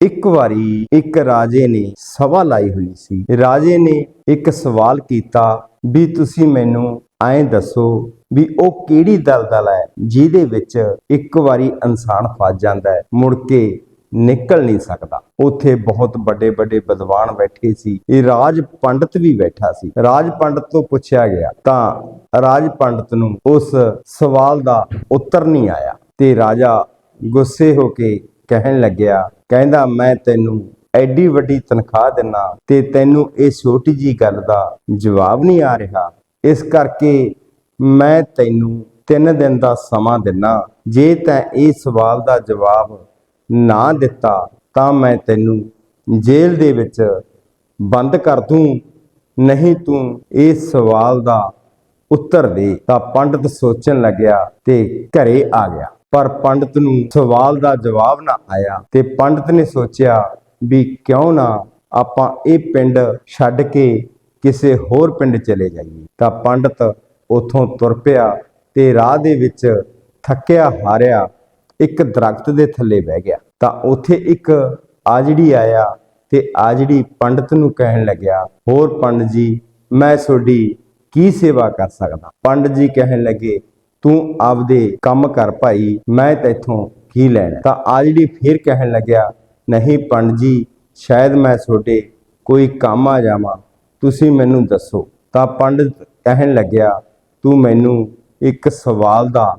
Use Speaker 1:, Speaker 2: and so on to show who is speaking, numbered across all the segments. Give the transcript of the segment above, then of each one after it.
Speaker 1: ਇੱਕ ਵਾਰੀ ਇੱਕ ਰਾਜੇ ਨੇ ਸਭਾ ਲਾਈ ਹੋਈ ਸੀ। ਰਾਜੇ ਨੇ ਇੱਕ ਸਵਾਲ ਕੀਤਾ ਵੀ ਤੁਸੀਂ ਮੈਨੂੰ ਐਂ ਦੱਸੋ ਵੀ ਉਹ ਕਿਹੜੀ ਦਲਦਲ ਹੈ ਜਿਹਦੇ ਵਿੱਚ ਇੱਕ ਵਾਰੀ ਇਨਸਾਨ ਫਸ ਜਾਂਦਾ ਹੈ, ਮੁੜ ਕੇ ਨਿਕਲ ਨਹੀਂ ਸਕਦਾ। ਉੱਥੇ ਬਹੁਤ ਵੱਡੇ ਵੱਡੇ ਵਿਦਵਾਨ ਬੈਠੇ ਸੀ। ਇਹ ਰਾਜ ਪੰਡਤ ਵੀ ਬੈਠਾ ਸੀ। ਰਾਜ ਪੰਡਤ ਤੋਂ ਪੁੱਛਿਆ ਗਿਆ, ਤਾਂ ਰਾਜ ਪੰਡਤ ਨੂੰ ਉਸ ਸਵਾਲ ਦਾ ਉੱਤਰ ਨਹੀਂ ਆਇਆ ਤੇ ਰਾਜਾ ਗੁੱਸੇ ਹੋ ਕੇ ਕਹਿਣ ਲੱਗਿਆ ਕਹਿੰਦਾ, ਮੈਂ ਤੈਨੂੰ ਐਡੀ ਵੱਡੀ ਤਨਖਾਹ ਦਿੰਨਾ ਤੇ ਤੈਨੂੰ ਇਹ ਛੋਟੀ ਜੀ ਗੱਲ ਦਾ ਜਵਾਬ ਨਹੀਂ ਆ ਰਿਹਾ। ਇਸ ਕਰਕੇ ਮੈਂ ਤੈਨੂੰ 3 ਦਿਨ ਦਾ ਸਮਾਂ ਦਿੰਨਾ। ਜੇ ਤੈਂ ਇਹ ਸਵਾਲ ਦਾ ਜਵਾਬ ਨਾ ਦਿੱਤਾ, ਤਾਂ ਮੈਂ ਤੈਨੂੰ ਜੇਲ੍ਹ ਦੇ ਵਿੱਚ ਬੰਦ ਕਰ ਦੂੰ। ਨਹੀਂ ਤੂੰ ਇਸ ਸਵਾਲ ਦਾ ਉੱਤਰ ਦੇ। ਤਾਂ ਪੰਡਤ ਸੋਚਣ ਲੱਗਿਆ ਤੇ ਘਰੇ ਆ ਗਿਆ। ਪਰ ਪੰਡਤ ਨੂੰ ਸਵਾਲ ਦਾ ਜਵਾਬ ਨਾ ਆਇਆ ਤੇ ਪੰਡਤ ਨੇ ਸੋਚਿਆ ਵੀ ਕਿਉਂ ਨਾ ਆਪਾਂ ਇਹ ਪਿੰਡ ਛੱਡ ਕੇ ਕਿਸੇ ਹੋਰ ਪਿੰਡ ਚਲੇ ਜਾਈਏ। ਤਾਂ ਪੰਡਤ ਉਥੋਂ ਤੁਰ ਪਿਆ ਤੇ ਰਾਹ ਦੇ ਵਿੱਚ ਥੱਕਿਆ ਹਾਰਿਆ ਇੱਕ ਦਰਖਤ ਦੇ ਥੱਲੇ ਬਹਿ ਗਿਆ। ਤਾਂ ਉੱਥੇ ਇੱਕ ਆਜੜੀ ਆਇਆ ਤੇ ਆਜੜੀ ਪੰਡਤ ਨੂੰ ਕਹਿਣ ਲੱਗਿਆ, ਹੋਰ ਪੰਡਤ ਜੀ, ਮੈਂ ਤੁਹਾਡੀ ਕੀ ਸੇਵਾ ਕਰ ਸਕਦਾ? ਪੰਡਤ ਜੀ ਕਹਿਣ ਲੱਗੇ ਤੂੰ ਆਪਦੇ ਕੰਮ ਕਰ ਭਾਈ, ਮੈਂ ਤੈਥੋਂ ਕੀ ਲੈਣਾ? ਤਾਂ ਆਜੜੀ ਫੇਰ ਕਹਿਣ ਲੱਗਿਆ, ਨਹੀਂ ਪੰਡ ਜੀ, ਸ਼ਾਇਦ ਮੈਂ ਤੁਹਾਡੇ ਕੋਈ ਕੰਮ ਆ ਜਾਵਾਂ, ਤੁਸੀਂ ਮੈਨੂੰ ਦੱਸੋ। ਤਾਂ ਪੰਡਤ ਕਹਿਣ ਲੱਗਿਆ, ਤੂੰ ਮੈਨੂੰ ਇੱਕ ਸਵਾਲ ਦਾ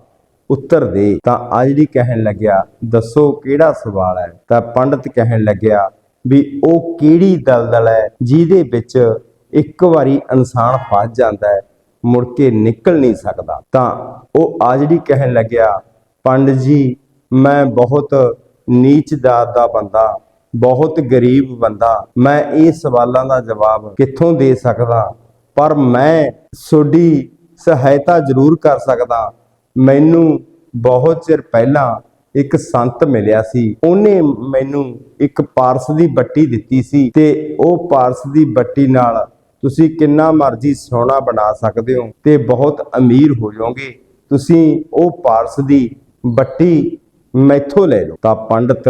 Speaker 1: ਉੱਤਰ ਦੇ। ਤਾਂ ਆਜੜੀ ਕਹਿਣ ਲੱਗਿਆ, ਦੱਸੋ ਕਿਹੜਾ ਸਵਾਲ ਹੈ? ਤਾਂ ਪੰਡਤ ਕਹਿਣ ਲੱਗਿਆ, ਵੀ ਉਹ ਕਿਹੜੀ ਦਲਦਲ ਹੈ ਜਿਹਦੇ ਵਿੱਚ ਇੱਕ ਵਾਰੀ ਇਨਸਾਨ ਫਸ ਜਾਂਦਾ ਹੈ ਮੁੜ ਕੇ ਨਿਕਲ ਨਹੀਂ ਸਕਦਾ। ਤਾਂ ਉਹ ਆਜੜੀ ਕਹਿਣ ਲੱਗਿਆ ਪੰਡ ਜੀ, ਮੈਂ ਬਹੁਤ ਨੀਚ ਦਾਤ ਦਾ ਬੰਦਾ, ਬਹੁਤ ਗਰੀਬ ਬੰਦਾ। ਮੈਂ ਇਹ ਸਵਾਲਾਂ ਦਾ ਜਵਾਬ ਕਿੱਥੋਂ ਦੇ ਸਕਦਾ? ਪਰ ਮੈਂ ਤੁਹਾਡੀ ਸਹਾਇਤਾ ਜ਼ਰੂਰ ਕਰ ਸਕਦਾ। ਮੈਨੂੰ ਬਹੁਤ ਚਿਰ ਪਹਿਲਾਂ ਇੱਕ ਸੰਤ ਮਿਲਿਆ ਸੀ। ਉਹਨੇ ਮੈਨੂੰ ਇੱਕ ਪਾਰਸ ਦੀ ਬੱਟੀ ਦਿੱਤੀ ਸੀ ਤੇ ਉਹ ਪਾਰਸ ਦੀ ਬੱਟੀ ਨਾਲ ਤੁਸੀਂ ਕਿੰਨਾ ਮਰਜ਼ੀ ਸੋਨਾ ਬਣਾ ਸਕਦੇ ਹੋ ਤੇ ਬਹੁਤ ਅਮੀਰ ਹੋ ਜਾਓਗੇ। ਤੁਸੀਂ ਉਹ ਪਾਰਸ ਦੀ ਬੱਟੀ ਮੈਥੋਂ ਲੈ ਲਓ। ਤਾਂ ਪੰਡਤ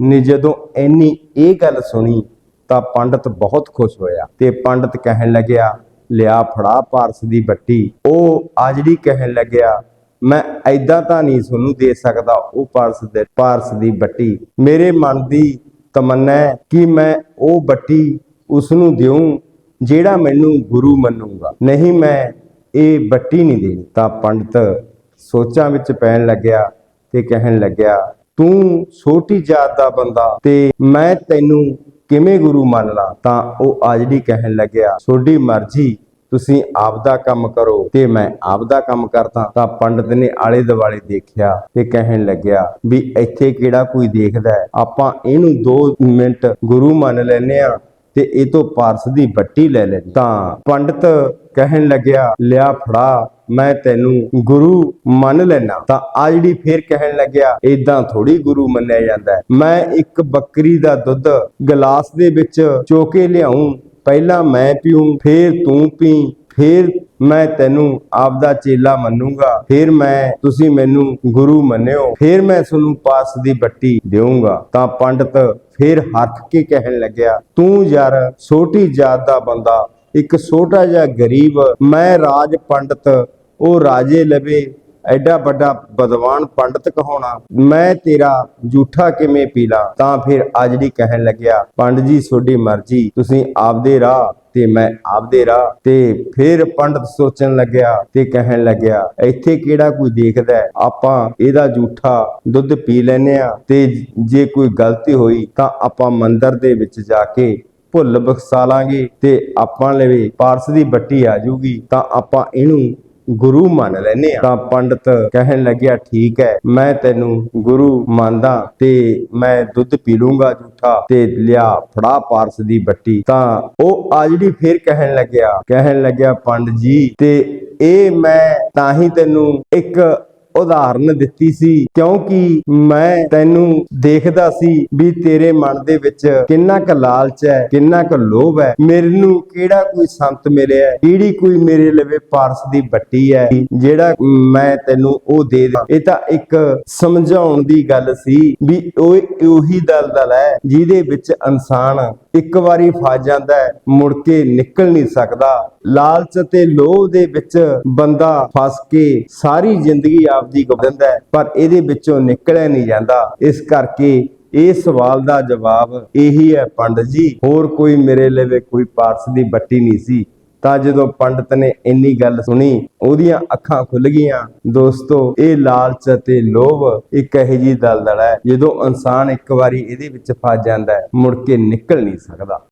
Speaker 1: ਨੇ ਜਦੋਂ ਇੰਨੀ ਇਹ ਗੱਲ ਸੁਣੀ, ਤਾਂ ਪੰਡਤ ਬਹੁਤ ਖੁਸ਼ ਹੋਇਆ ਤੇ ਪੰਡਤ ਕਹਿਣ ਲੱਗਿਆ, ਲਿਆ ਫੜਾ ਪਾਰਸ ਦੀ ਬੱਟੀ। ਉਹ ਆਜੜੀ ਕਹਿਣ ਲੱਗਿਆ, ਮੈਂ ਐਦਾਂ ਤਾਂ ਨਹੀਂ ਤੁਹਾਨੂੰ ਦੇ ਸਕਦਾ ਉਹ ਪਾਰਸ ਦੇ, ਪਾਰਸ ਦੀ ਬੱਟੀ। ਮੇਰੇ ਮਨ ਦੀ ਤਮੰਨਾ ਹੈ ਕਿ ਮੈਂ ਉਹ ਬੱਟੀ ਉਸ ਨੂੰ ਦਿਉਂ ਜਿਹੜਾ ਮੈਨੂੰ ਗੁਰੂ ਮੰਨੂਗਾ। ਨਹੀਂ ਮੈਂ ਇਹ ਬੱਟੀ ਨਹੀਂ ਦੇਣੀ। ਤਾਂ ਪੰਡਤ ਸੋਚਾਂ ਵਿੱਚ ਪੈਣ ਲੱਗਿਆ ਤੇ ਕਹਿਣ ਲੱਗਿਆ, ਤੂੰ ਛੋਟੀ ਜਾਤ ਦਾ ਬੰਦਾ ਤੇ ਮੈਂ ਤੈਨੂੰ ਕਿਵੇਂ ਗੁਰੂ ਮੰਨ ਲਾਂ? ਤਾਂ ਉਹ ਆਜੜੀ ਕਹਿਣ ਲੱਗਿਆ ਤੁਹਾਡੀ ਮਰਜ਼ੀ, ਤੁਸੀਂ ਆਪਦਾ ਕੰਮ ਕਰੋ ਤੇ ਮੈਂ ਆਪਦਾ ਕੰਮ ਕਰਦਾ। ਤਾਂ ਪੰਡਤ ਨੇ ਆਲੇ ਦੁਆਲੇ ਦੇਖਿਆ ਤੇ ਕਹਿਣ ਲੱਗਿਆ, ਵੀ ਇੱਥੇ ਕਿਹੜਾ ਕੋਈ ਦੇਖਦਾ ਹੈ? ਆਪਾਂ ਇਹਨੂੰ 2 ਮਿੰਟ ਗੁਰੂ ਮੰਨ ਲੈਨੇ ਆ ਤੇ ਇਹ ਤੋਂ ਪਾਰਸ ਦੀ ਬੱਟੀ ਲੈ ਲੈਣੀ ਤਾਂ ਪੰਡਤ ਕਹਿਣ ਲੱਗਿਆ, ਲਿਆ ਫੜਾ, ਮੈਂ ਤੈਨੂੰ ਗੁਰੂ ਮੰਨ ਲੈਣਾ ਤਾਂ ਆ ਜਿਹੜੀ ਫੇਰ ਕਹਿਣ ਲੱਗਿਆ ਇਦਾਂ ਥੋੜੀ ਗੁਰੂ ਮੰਨਿਆ ਜਾਂਦਾ ਮੈਂ ਇੱਕ ਬੱਕਰੀ ਦਾ ਦੁੱਧ ਗਲਾਸ ਦੇ ਵਿੱਚ ਚੋਕੇ ਲਿਆਉਂ, ਪਹਿਲਾਂ ਮੈਂ ਪੀਉਂ ਫੇਰ ਤੂੰ ਪੀ। ਫਿਰ ਮੈਂ ਤੈਨੂੰ ਆਪਦਾ ਚੇਲਾ ਮੰਨੂਗਾ। ਫੇਰ ਮੈਂ, ਤੁਸੀਂ ਮੈਨੂੰ ਗੁਰੂ ਮੰਨਿਓ। ਫੇਰ ਮੈਂ ਤੁਹਾਨੂੰ ਪਾਸ ਦੀ ਬੱਟੀ ਦੇਵਾਂਗਾ ਤਾਂ ਪੰਡਤ ਫੇਰ ਹੱਥ ਕੇ ਕਹਿਣ ਲੱਗਿਆ, ਤੂੰ ਯਾਰ ਛੋਟੀ ਜਾਤ ਦਾ ਬੰਦਾ, ਇੱਕ ਛੋਟਾ ਜਿਹਾ ਗਰੀਬ, ਮੈਂ ਰਾਜ ਪੰਡਤ, ਉਹ ਰਾਜੇ ਲਵੇ ਐਡਾ ਵੱਡਾ ਬਦਵਾਨ ਪੰਡਤ ਕਹਾਉਣਾ, ਮੈਂ ਤੇਰਾ ਝੂਠਾ ਕਿਵੇਂ ਪੀਲਾ ਤਾਂ ਫਿਰ ਆਜੜੀ ਕਹਿਣ ਲੱਗਿਆ, ਪੰਡਤ ਜੀ, ਤੁਹਾਡੀ ਮਰਜ਼ੀ, ਤੁਸੀਂ ਆਪਦੇ ਰਾਹ ਤੇ ਮੈਂ ਆਪਦੇ ਰਾਹ ਤੇ ਫਿਰ ਪੰਡਤ ਸੋਚਣ ਲੱਗਿਆ ਤੇ ਕਹਿਣ ਲੱਗਿਆ, ਇੱਥੇ ਕਿਹੜਾ ਕੋਈ ਦੇਖਦਾ ਆਪਾਂ ਇਹਦਾ ਝੂਠਾ ਦੁੱਧ ਪੀ ਲੈਨੇ ਆ ਤੇ ਜੇ ਕੋਈ ਗਲਤੀ ਹੋਈ ਤਾਂ ਆਪਾਂ ਮੰਦਿਰ ਦੇ ਵਿੱਚ ਜਾ ਕੇ ਭੁੱਲ ਬਖਸ਼ਾ ਲਾਂਗੇ ਤੇ ਆਪਾਂ ਲਵੇ ਪਾਰਸ ਦੀ ਬੱਟੀ ਆ ਜੂਗੀ ਤਾਂ ਆਪਾਂ ਇਹਨੂੰ ਗੁਰੂ ਮੰਨ ਲੈਨੇ ਆ ਤਾਂ ਪੰਡਤ ਕਹਿਣ ਲੱਗਿਆ, ਠੀਕ ਹੈ, ਮੈਂ ਤੈਨੂੰ ਗੁਰੂ ਮੰਨਦਾ ਤੇ ਮੈਂ ਦੁੱਧ ਪੀ ਲੂੰਗਾ ਝੂਠਾ ਤੇ ਲਿਆ ਫੜਾ ਪਾਰਸ ਦੀ ਬੱਟੀ। ਤਾਂ ਉਹ ਆਜੜੀ ਫੇਰ ਕਹਿਣ ਲੱਗਿਆ ਕਹਿਣ ਲੱਗਿਆ ਪੰਡ ਜੀ, ਤੇ ਇਹ ਮੈਂ ਤਾਂ ਹੀ ਤੈਨੂੰ ਇੱਕ ਉਦਾਹਰਨ ਦਿੱਤੀ ਸੀ, ਕਿਉਂਕਿ ਮੈਂ ਤੈਨੂੰ ਦੇਖਦਾ ਸੀ ਵੀ ਤੇਰੇ ਮਨ ਦੇ ਵਿੱਚ ਕਿੰਨਾ ਕੁ ਲਾਲਚ ਹੈ, ਕਿੰਨਾ ਕੁ ਲੋਭ ਹੈ, ਮੈਨੂੰ ਕਿਹੜਾ ਕੋਈ ਸੰਤ ਮਿਲਿਆ, ਕਿਹੜੀ ਕੋਈ ਮੇਰੇ ਲਵੇ ਪਾਰਸ ਦੀ ਬੱਟੀ ਹੈ, ਜਿਹੜਾ ਮੈਂ ਤੈਨੂੰ ਉਹ ਦੇ ਦਾਂ ਇਹ ਤਾਂ ਇੱਕ ਸਮਝਾਉਣ ਦੀ ਗੱਲ ਸੀ ਵੀ ਉਹ ਉਹੀ ਦਲਦਲ ਹੈ ਜਿਹਦੇ ਵਿੱਚ ਇਨਸਾਨ ਇੱਕ ਵਾਰੀ ਫਸ ਜਾਂਦਾ ਹੈ, ਮੁੜ ਕੇ ਨਿਕਲ ਨਹੀਂ ਸਕਦਾ। ਲਾਲਚ ਤੇ ਲੋਭ ਦੇ ਵਿੱਚ ਬੰਦਾ ਫਸ ਕੇ ਸਾਰੀ ਜ਼ਿੰਦਗੀ ਆਪਦੀ ਗੁਆ ਹੈ, ਪਰ ਇਹਦੇ ਵਿੱਚੋਂ ਨਿਕਲਿਆ ਨਹੀਂ ਜਾਂਦਾ। ਇਸ ਕਰਕੇ ਇਹ ਸਵਾਲ ਦਾ ਜਵਾਬ ਇਹੀ ਹੈ, ਪੰਡਤ ਜੀ, ਹੋਰ ਕੋਈ ਮੇਰੇ ਲਵੇ ਕੋਈ ਪਾਰਸ ਦੀ ਬੱਟੀ ਨਹੀਂ ਸੀ। ਤਾਂ ਜਦੋਂ ਪੰਡਤ ਨੇ ਇੰਨੀ ਗੱਲ ਸੁਣੀ, ਉਹਦੀਆਂ ਅੱਖਾਂ ਖੁੱਲ ਗਈਆਂ। ਦੋਸਤੋ, ਇਹ ਲਾਲਚ ਅਤੇ ਲੋਭ ਇੱਕ ਇਹੋ ਜਿਹੀ ਦਲਦਲ ਹੈ, ਜਦੋਂ ਇਨਸਾਨ ਇੱਕ ਵਾਰੀ ਇਹਦੇ ਵਿੱਚ ਫਸ ਜਾਂਦਾ ਹੈ, ਮੁੜ ਕੇ ਨਿਕਲ ਨਹੀਂ ਸਕਦਾ।